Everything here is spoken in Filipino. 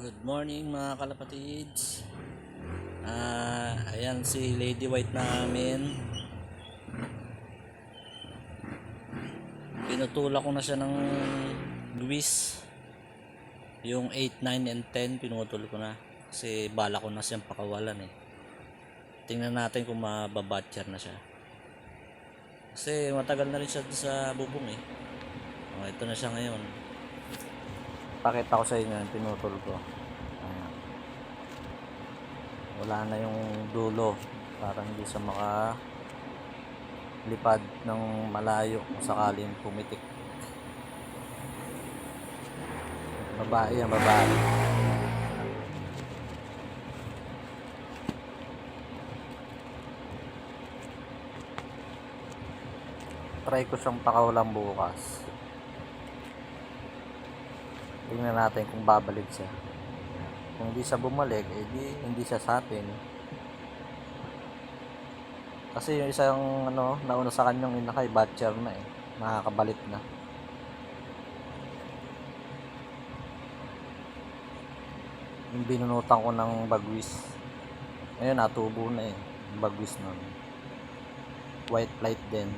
Good morning mga kalapatids. Ah, ayan si Lady White namin. Pinutulak ko na siya ng luwis. Yung 8, 9, and 10 pinutol ko na. Kasi bala ko na siyang pakawalan eh. Tingnan natin kung mababatcher na siya. Kasi matagal na rin siya sa bubong eh. Oh, ito na siya ngayon pakita ko sa inyo yung pinutol ko. Ayan. wala na yung dulo. Para hindi siya maka lipad ng malayo kung sakaling pumitik. Babae yan babae. Try ko siyang pakawalan bukas Tingnan natin kung babalik siya. Kung hindi siya bumalik, eh di hindi siya sa atin. Kasi yung isang ano, nauna sa kanyang inakay, batcher na eh. Nakakabalik na. Yung binunutan ko ng bagwis. Ngayon, natubo na eh. Bagwis nun. White light din.